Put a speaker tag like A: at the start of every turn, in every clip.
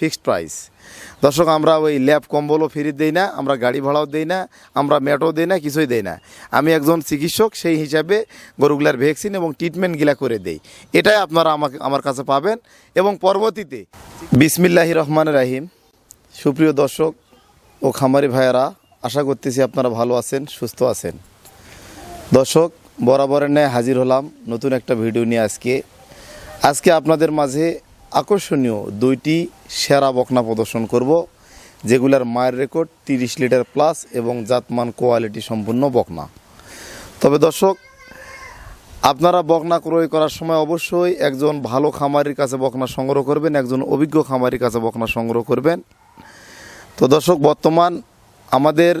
A: Fixed price. দর্শক, আমরা ওই ল্যাব কম্বলও ফ্রি দেই না, আমরা গাড়ি ভাড়াও দেই না, আমরা ম্যাটও দেই না, কিছুই দেই না। আমি একজন চিকিৎসক, সেই হিসাবে গরুগুলার ভ্যাকসিন এবং ট্রিটমেন্টগুলা করে দেই। এটাই আপনারা আমাকে, আমার কাছে পাবেন। এবং পরবর্তীতে বিসমিল্লাহি রহমান রাহিম। সুপ্রিয় দর্শক ও খামারি ভাইয়েরা, আশা করতেছি আপনারা ভালো আছেন, সুস্থ আছেন। দর্শক, বরাবরের ন্যায় হাজির হলাম নতুন একটা ভিডিও নিয়ে আজকে। আজকে আপনাদের মাঝে আকর্ষণীয় দুইটি সেরা বকনা প্রদর্শন করব, যেগুলার মায়ের রেকর্ড তিরিশ লিটার প্লাস এবং জাতমান কোয়ালিটি সম্পূর্ণ বকনা। তবে দর্শক, আপনারা বকনা ক্রয় করার সময় অবশ্যই একজন ভালো খামারির কাছে বকনা সংগ্রহ করবেন, একজন অভিজ্ঞ খামারির কাছে বকনা সংগ্রহ করবেন। তো দর্শক, বর্তমান আমাদের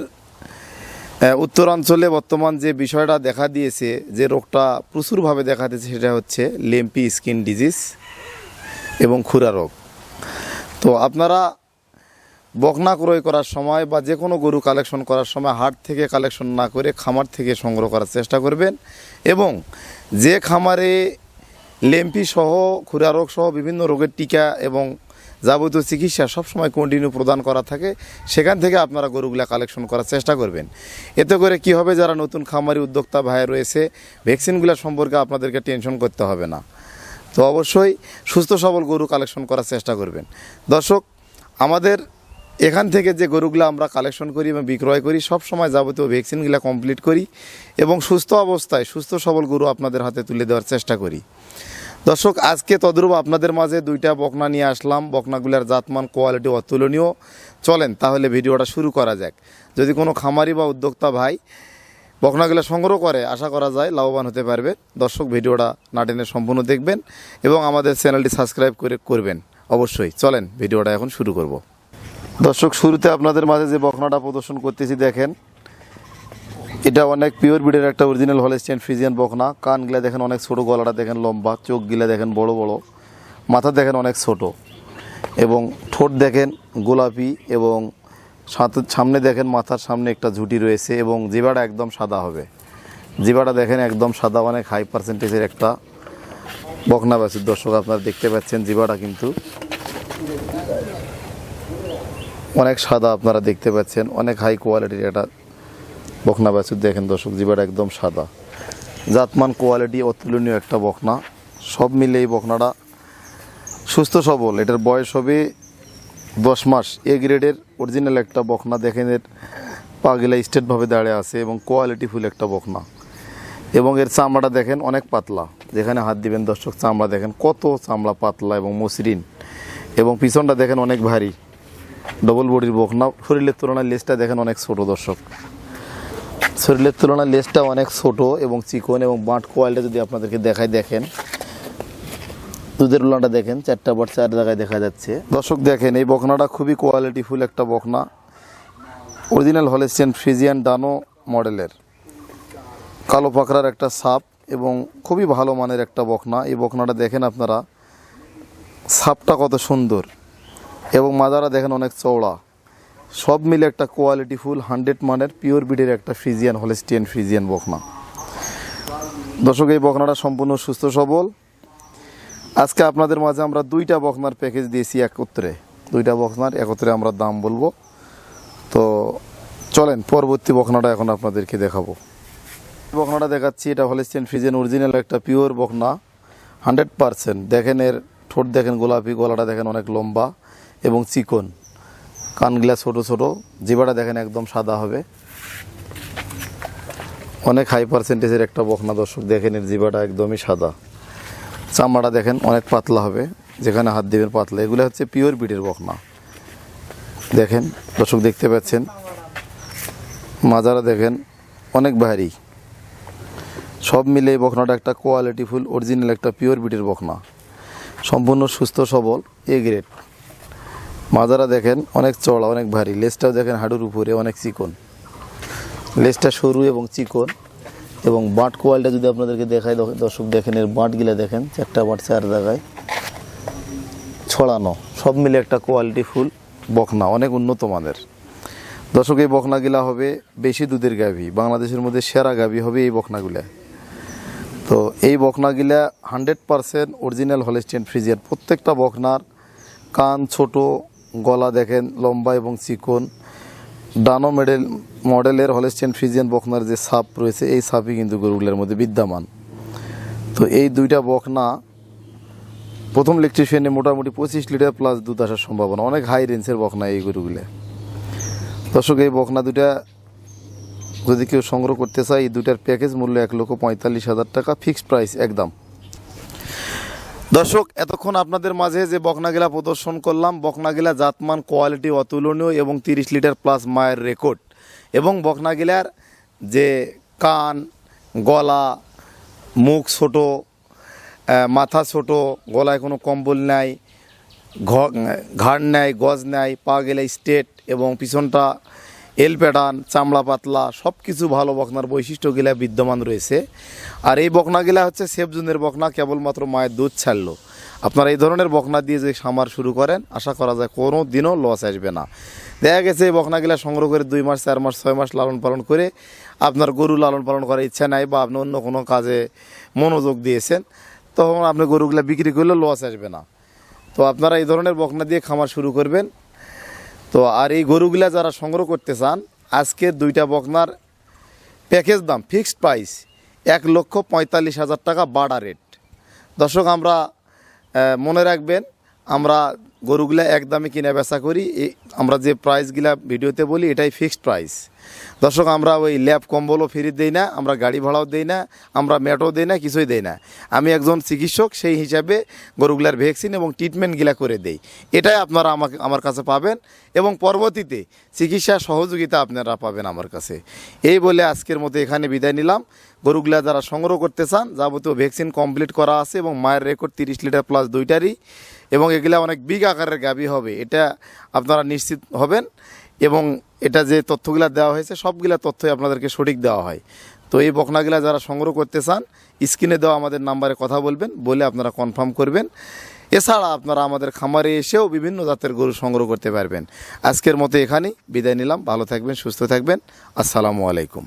A: উত্তরাঞ্চলে বর্তমান যে বিষয়টা দেখা দিয়েছে, যে রোগটা প্রচুরভাবে দেখা দিয়েছে, সেটা হচ্ছে লেম্পি স্কিন ডিজিজ। এবং খুরা রোগ। তো আপনারা বকনা ক্রয় করার সময় বা যে কোনো গরু কালেকশন করার সময় হাট থেকে কালেকশন না করে খামার থেকে সংগ্রহ করার চেষ্টা করবেন এবং যে খামারে লেম্পি সহ, খুরা রোগ সহ বিভিন্ন রোগের টিকা এবং যাবতীয় চিকিৎসা সবসময় কন্টিনিউ প্রদান করা থাকে, সেখান থেকে আপনারা গরুগুলা কালেকশন করার চেষ্টা করবেন। এতে করে কি হবে, যারা নতুন খামারি উদ্যোক্তা ভাই রয়েছে ভ্যাকসিনগুলো সম্পর্কে আপনাদেরকে টেনশন করতে হবে না। তো অবশ্যই সুস্থ সবল গরু কালেকশন করার চেষ্টা করবেন। দর্শক, আমাদের এখান থেকে যে গরুগুলো আমরা কালেকশন করি এবং বিক্রয় করি, সব সময় যাবতীয় ভ্যাকসিনগুলো কমপ্লিট করি এবং সুস্থ অবস্থায় সুস্থ সবল গরু আপনাদের হাতে তুলে দেওয়ার চেষ্টা করি। দর্শক, আজকে তদ্রূপ আপনাদের মাঝে দুইটা বকনা নিয়ে আসলাম। বকনাগুলার জাতমান কোয়ালিটি অতুলনীয়। চলেন তাহলে ভিডিওটা শুরু করা যাক। যদি কোনো খামারি বা উদ্যোক্তা ভাই বকনাগুলো সংগ্রহ করে, আশা করা যায় লাভবান হতে পারবে। দর্শক, ভিডিওটা না টেনে সম্পূর্ণ দেখবেন এবং আমাদের চ্যানেলটি সাবস্ক্রাইব করে করবেন। অবশ্যই, চলেন, ভিডিওটা এখন শুরু করব। দর্শক, শুরুতে আপনাদের মাঝে যে বকনাটা প্রদর্শন করতেছি, দেখেন। এটা অনেক পিওর ব্রিডের একটা অরিজিনাল হলেস্টিয়ান ফ্রিজিয়ান বকনা। কানগুলা দেখেন অনেক ছোট, গলাটা দেখেন লম্বা, চোখগুলা দেখেন বড় বড়, মাথা দেখেন অনেক ছোট। এবং ঠোঁট দেখেন গোলাপি এবং সামনে দেখেন মাথার সামনে একটা ঝুঁটি রয়েছে এবং জিবাটা একদম সাদা হবে। জিবাটা দেখেন একদম সাদা, অনেক হাই পার্সেন্টেজের একটা বকনা বাছুর দর্শক আপনারা দেখতে পাচ্ছেন জিবাটা কিন্তু অনেক সাদা আপনারা দেখতে পাচ্ছেন, অনেক হাই কোয়ালিটির একটা বকনা বাছুর দেখেন দর্শক জিবাটা একদম সাদা। জাতমান কোয়ালিটি অতুলনীয় একটা বকনা, সব মিলে এই বকনাটা সুস্থ সবল, এটার বয়স হবে দশ মাস এ গ্রেডের অরিজিনাল একটা বকনা দেখেন এর পাগিলা স্টেটভাবে দাঁড়িয়ে আছে এবং কোয়ালিটিফুল একটা বকনা এবং এর চামড়াটা দেখেন অনেক পাতলা। যেখানে হাত দিবেন দর্শক, চামড়া দেখেন কত চামড়া পাতলা এবং মসৃণ। এবং পিছনটা দেখেন অনেক ভারী। ডবল বডির বকনা শরীরের তুলনায় লেজটা দেখেন অনেক ছোট দর্শক। শরীরের তুলনায় লেজটা অনেক ছোট এবং চিকন এবং বাঁট কোয়ালিটা যদি আপনাদেরকে দেখায় দেখেন দুধের উলানটা দেখেন, চারটা বাট চার জায়গায় দেখা যাচ্ছে। দর্শক দেখেন, এই বকনাটা খুবই কোয়ালিটিফুল একটা বকনা। অরিজিনাল হলেস্টিয়ান ফ্রিজিয়ান ডানো মডেলের কালো পাকড়ার একটা সাপ এবং খুবই ভালো মানের একটা বকনা। এই বকনাটা দেখেন আপনারা, সাপটা কত সুন্দর। এবং মাদারা দেখেন অনেক চওড়া। সব মিলে একটা কোয়ালিটি ফুল হান্ড্রেড মানের পিওর বিডের একটা ফ্রিজিয়ান হলেস্টিয়ান ফ্রিজিয়ান বকনা। দর্শক, এই বকনাটা সম্পূর্ণ সুস্থ সবল। আজকে আপনাদের মাঝে আমরা দুইটা বকনার প্যাকেজ দিয়েছি একত্রে দুইটা বকনার একত্রে আমরা দাম বলব। তো চলেন, পরবর্তী বকনাটা এখন আপনাদেরকে দেখাবো। বকনাটা দেখাচ্ছি, এটা হলেস্টিয়ান ফ্রিজিয়ান অরিজিনাল একটা পিওর বকনা হান্ড্রেড পারসেন্ট। দেখেন এর ঠোঁট, দেখেন গোলাপি, গলাটা দেখেন অনেক লম্বা এবং চিকন। কানগুলা ছোট ছোট জিবাটা দেখেন একদম সাদা হবে। অনেক হাই পার্সেন্টেজের একটা বকনা দর্শক, দেখেন এর জিবাটা একদমই সাদা। চামড়াটা দেখেন, অনেক পাতলা হবে। যেখানে হাত দেবেন পাতলা। এগুলো হচ্ছে পিওর বিটের বকনা দেখেন, দর্শক দেখতে পাচ্ছেন। মাজারা দেখেন, অনেক ভারী। সব মিলে এই বকনাটা একটা কোয়ালিটি ফুল অরিজিনাল একটা পিওর বিটের বকনা সম্পূর্ণ সুস্থ, সবল এ গ্রেড মাজারা দেখেন, অনেক চড়া অনেক ভারী। লেজটাও দেখেন হাডুর উপরে, অনেক চিকন। লেজটা সরু এবং চিকন। এবং বাট কোয়ালিটা যদি আপনাদেরকে দেখায় দর্শক দেখেন, এর বাঁটগুলা দেখেন, চারটা বাট চার জায়গায় ছড়ানো, সব মিলে একটা কোয়ালিটি ফুল বকনা, অনেক উন্নত মানের। দর্শক, এই বকনাগুলা হবে বেশি দুধের গাভী, বাংলাদেশের মধ্যে সেরা গাভী হবে এই বকনাগুলা। তো এই বকনাগুলা hundred percent original Holstein Friesian প্রত্যেকটা বকনার কান ছোট, গলা দেখেন লম্বা এবং চিকন। ডানো মেডেল মডেলের হলেস্টেন ফ্রিজিয়ান বকনার যে সাপ রয়েছে, এই সাপই কিন্তু গরুগুলোর মধ্যে বিদ্যমান। তো এই দুইটা বকনা প্রথম ইলেকট্রিশিয়ানে মোটামুটি পঁচিশ লিটার প্লাস দুধ আসার সম্ভাবনা। অনেক হাই রেঞ্জের বকনা এই গরুগুলো। দর্শক, এই বকনা দুটা যদি কেউ সংগ্রহ করতে চায়, এই দুটার প্যাকেজ মূল্য এক লক্ষ পঁয়তাল্লিশ হাজার টাকা ফিক্সড প্রাইস একদম। দর্শক, এতক্ষণ আপনাদের মাঝে যে বকনাগিলা প্রদর্শন করলাম, বকনাগিলা জাতমান কোয়ালিটি অতুলনীয় এবং তিরিশ লিটার প্লাস মায়ের রেকর্ড এবং বকনাগিলার যে কান, গলা, মুখ ছোট মাথা ছোট, গলায় কোনো কম্বল নাই ঘাড় নেয় গজ নেয় পা গেলে স্টেট এবং পিছনটা এল প্যাটার্ন, চামড়া পাতলা সব কিছু ভালো বকনার বৈশিষ্ট্যগুলা বিদ্যমান রয়েছে। আর এই বকনাগুলা হচ্ছে সেফজুনের বকনা, কেবলমাত্র মায়ের দুধ ছাড়লো। আপনারা এই ধরনের বকনা দিয়ে যে খামার শুরু করেন, আশা করা যায় কোনো দিনও লস আসবে না। দেখা গেছে এই বকনাগুলা সংগ্রহ করে দুই মাস, চার মাস, ছয় মাস লালন পালন করে আপনার গরু লালন পালন করার ইচ্ছা নাই বা আপনি অন্য কোনো কাজে মনোযোগ দিয়েছেন, তখন আপনি গরুগুলা বিক্রি করলে লস আসবে না। তো আপনারা এই ধরনের বকনা দিয়ে খামার শুরু করবেন। তো আর এই গরুগুলা যারা সংগ্রহ করতে চান, আজকে দুইটা বকনার প্যাকেজ দাম, ফিক্সড প্রাইস এক লক্ষ পঁয়তাল্লিশ হাজার টাকা বাড়া রেট দর্শক, আমরা মনে রাখবেন, আমরা গরুগুলা এক দামে কিনে বেচা করি আমরা যে প্রাইসগুলা ভিডিওতে বলি, এটাই ফিক্সড প্রাইস দর্শক, আমরা ওই ল্যাব কম্বলও ফ্রি দেই না, আমরা গাড়ি ভাড়াও দেই না, আমরা ম্যাটও দেই না, কিছুই দেই না। আমি একজন চিকিৎসক, সেই হিসাবে গরুগুলার ভ্যাকসিন এবং ট্রিটমেন্টগুলা করে দেই। এটাই আপনারা আমাকে, আমার কাছে পাবেন এবং পরবর্তীতে চিকিৎসা সহযোগিতা আপনারা পাবেন আমার কাছে। এই বলে আজকের মতো এখানে বিদায় নিলাম। গরুগুলা যারা সংগ্রহ করতে চান, যাবতীয় ভ্যাকসিন কমপ্লিট করা আছে এবং মায়ের রেকর্ড তিরিশ লিটার প্লাস দুইটারই এবং এগুলা অনেক বিগ আকারের গাবি হবে, এটা আপনারা নিশ্চিত হবেন এবং এটা যে তথ্যগুলা দেওয়া হয়েছে, সবগুলা তথ্যই আপনাদেরকে সঠিক দেওয়া হয়। তো এই বকনাগুলা যারা সংগ্রহ করতে চান, স্ক্রিনে দেওয়া আমাদের নাম্বারে কথা বলবেন, বলে আপনারা কনফার্ম করবেন। এছাড়া আপনারা আমাদের খামারে এসেও বিভিন্ন জাতের গরু সংগ্রহ করতে পারবেন। আজকের মতো এখানেই বিদায় নিলাম, ভালো থাকবেন, সুস্থ থাকবেন, আসসালামু আলাইকুম।